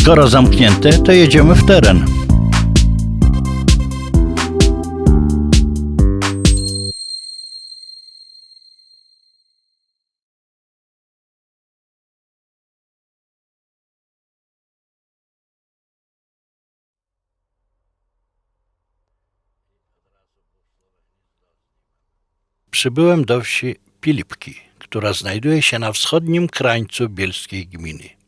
Skoro zamknięte, to jedziemy w teren. Przybyłem do wsi Pilipki, która znajduje się na wschodnim krańcu bielskiej gminy.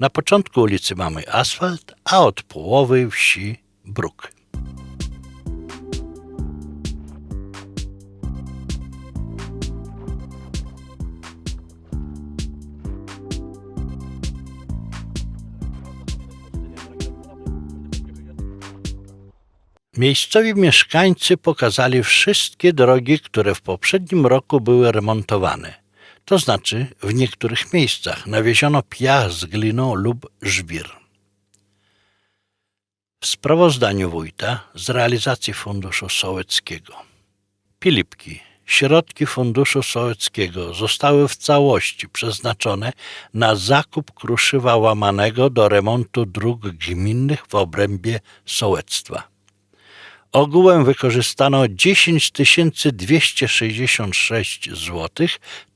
Na początku ulicy mamy asfalt, a od połowy wsi bruk. Miejscowi mieszkańcy pokazali wszystkie drogi, które w poprzednim roku były remontowane. To znaczy, w niektórych miejscach nawieziono piach z gliną lub żwir. W sprawozdaniu wójta z realizacji Funduszu Sołeckiego. Pilipki. Środki Funduszu Sołeckiego zostały w całości przeznaczone na zakup kruszywa łamanego do remontu dróg gminnych w obrębie sołectwa. Ogółem wykorzystano 10 266 zł,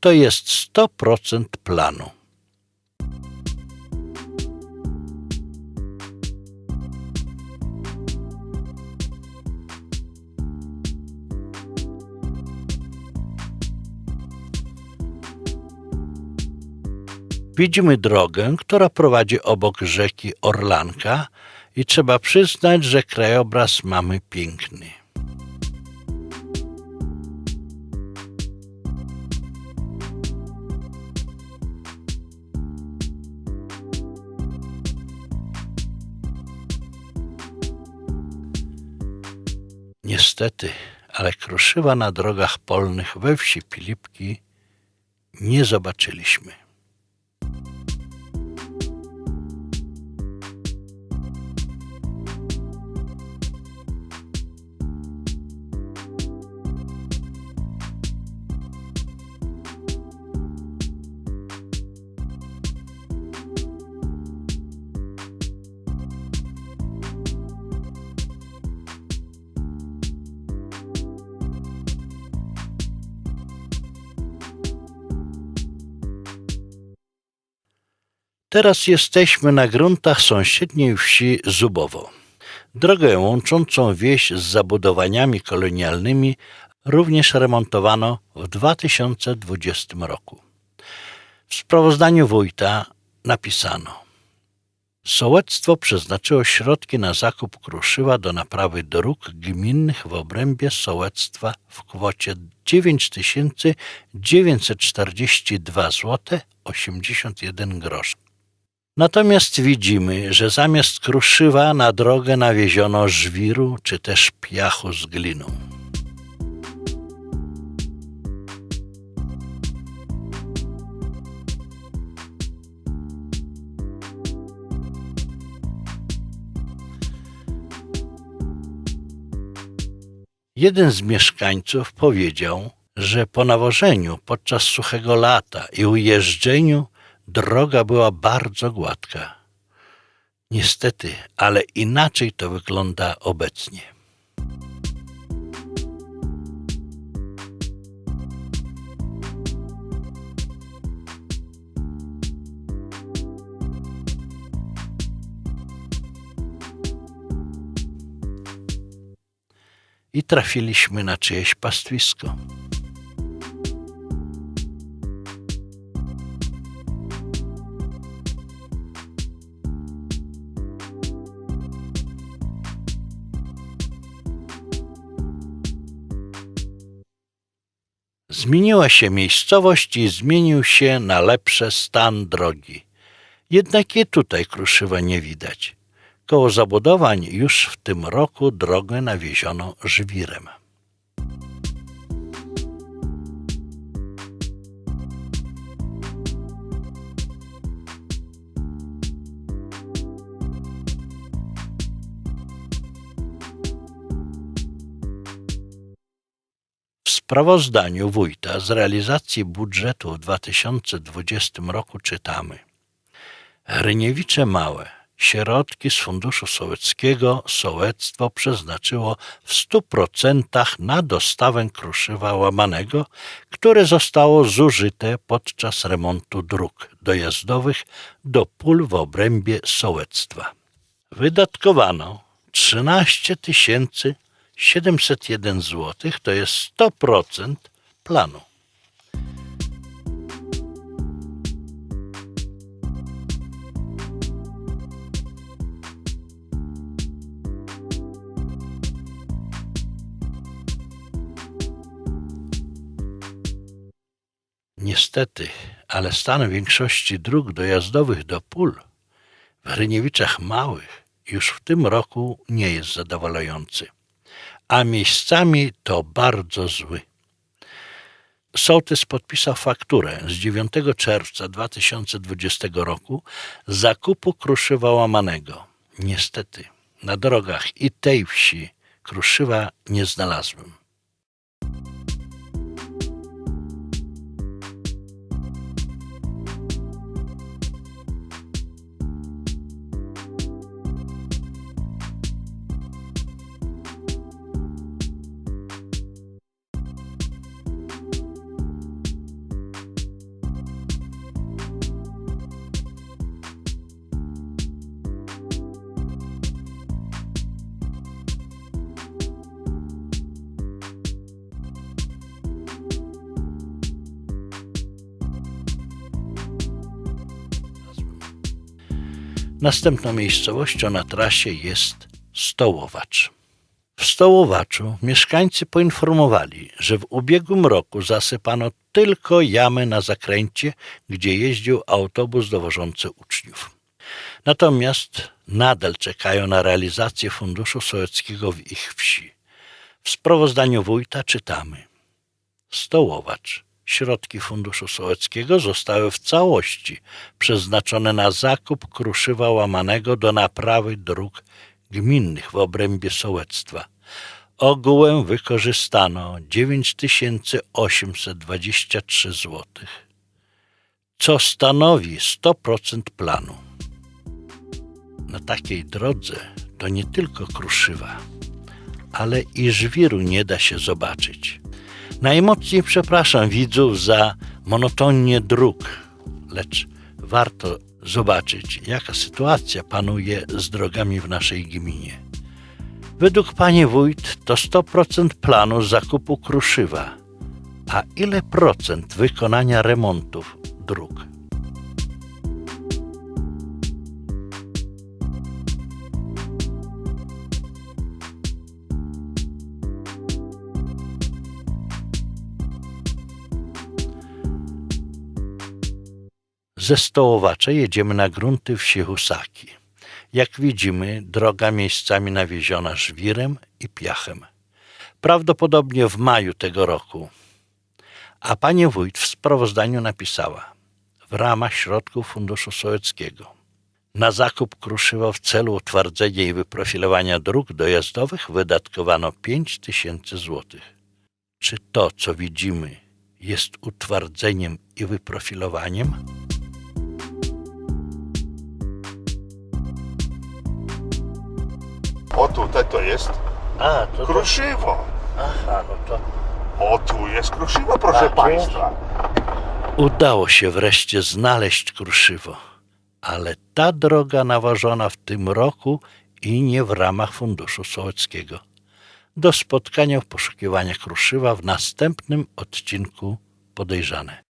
to jest 100% planu. Widzimy drogę, która prowadzi obok rzeki Orlanka i trzeba przyznać, że krajobraz mamy piękny. Niestety, ale kruszywa na drogach polnych we wsi Pilipki nie zobaczyliśmy. Teraz jesteśmy na gruntach sąsiedniej wsi Zubowo. Drogę łączącą wieś z zabudowaniami kolonialnymi również remontowano w 2020 roku. W sprawozdaniu wójta napisano: Sołectwo przeznaczyło środki na zakup kruszywa do naprawy dróg gminnych w obrębie sołectwa w kwocie 9942 zł 81 groszy. Natomiast widzimy, że zamiast kruszywa na drogę nawieziono żwiru czy też piachu z gliną. Jeden z mieszkańców powiedział, że po nawożeniu podczas suchego lata i ujeżdżeniu droga była bardzo gładka. Niestety, ale inaczej to wygląda obecnie. I trafiliśmy na czyjeś pastwisko. Zmieniła się miejscowość i zmienił się na lepsze stan drogi. Jednak i tutaj kruszywa nie widać. Koło zabudowań już w tym roku drogę nawieziono żwirem. Sprawozdaniu wójta z realizacji budżetu w 2020 roku czytamy Hryniewicze Małe Środki z Funduszu Sołeckiego sołectwo przeznaczyło w 100% na dostawę kruszywa łamanego, które zostało zużyte podczas remontu dróg dojazdowych do pól w obrębie sołectwa. Wydatkowano 13 701 zł, to jest 100% planu. Niestety, ale stan większości dróg dojazdowych do pól w Hryniewiczach Małych już w tym roku nie jest zadowalający, a miejscami to bardzo zły. Sołtys podpisał fakturę z 9 czerwca 2020 roku zakupu kruszywa łamanego. Niestety, na drogach i tej wsi kruszywa nie znalazłem. Następną miejscowością na trasie jest Stołowacz. W Stołowaczu mieszkańcy poinformowali, że w ubiegłym roku zasypano tylko jamę na zakręcie, gdzie jeździł autobus dowożący uczniów. Natomiast nadal czekają na realizację Funduszu Sołeckiego w ich wsi. W sprawozdaniu wójta czytamy – Stołowacz. Środki Funduszu Sołeckiego zostały w całości przeznaczone na zakup kruszywa łamanego do naprawy dróg gminnych w obrębie sołectwa. Ogółem wykorzystano 9823 zł, co stanowi 100% planu. Na takiej drodze to nie tylko kruszywa, ale i żwiru nie da się zobaczyć. Najmocniej przepraszam widzów za monotonię dróg, lecz warto zobaczyć, jaka sytuacja panuje z drogami w naszej gminie. Według pani wójt to 100% planu zakupu kruszywa, a ile procent wykonania remontów dróg? Ze Stołowacza jedziemy na grunty wsi Husaki. Jak widzimy, droga miejscami nawieziona żwirem i piachem. Prawdopodobnie w maju tego roku. A pani wójt w sprawozdaniu napisała w ramach środków Funduszu Sołeckiego na zakup kruszywa w celu utwardzenia i wyprofilowania dróg dojazdowych wydatkowano 5 tysięcy złotych. Czy to, co widzimy, jest utwardzeniem i wyprofilowaniem? O tutaj to jest A, to, kruszywo. Aha, no to O tu jest kruszywo, proszę Tak Państwa. udało się wreszcie znaleźć kruszywo. Ale ta droga nawożona w tym roku i nie w ramach Funduszu Sołeckiego. Do spotkania w poszukiwaniach kruszywa w następnym odcinku podejrzane.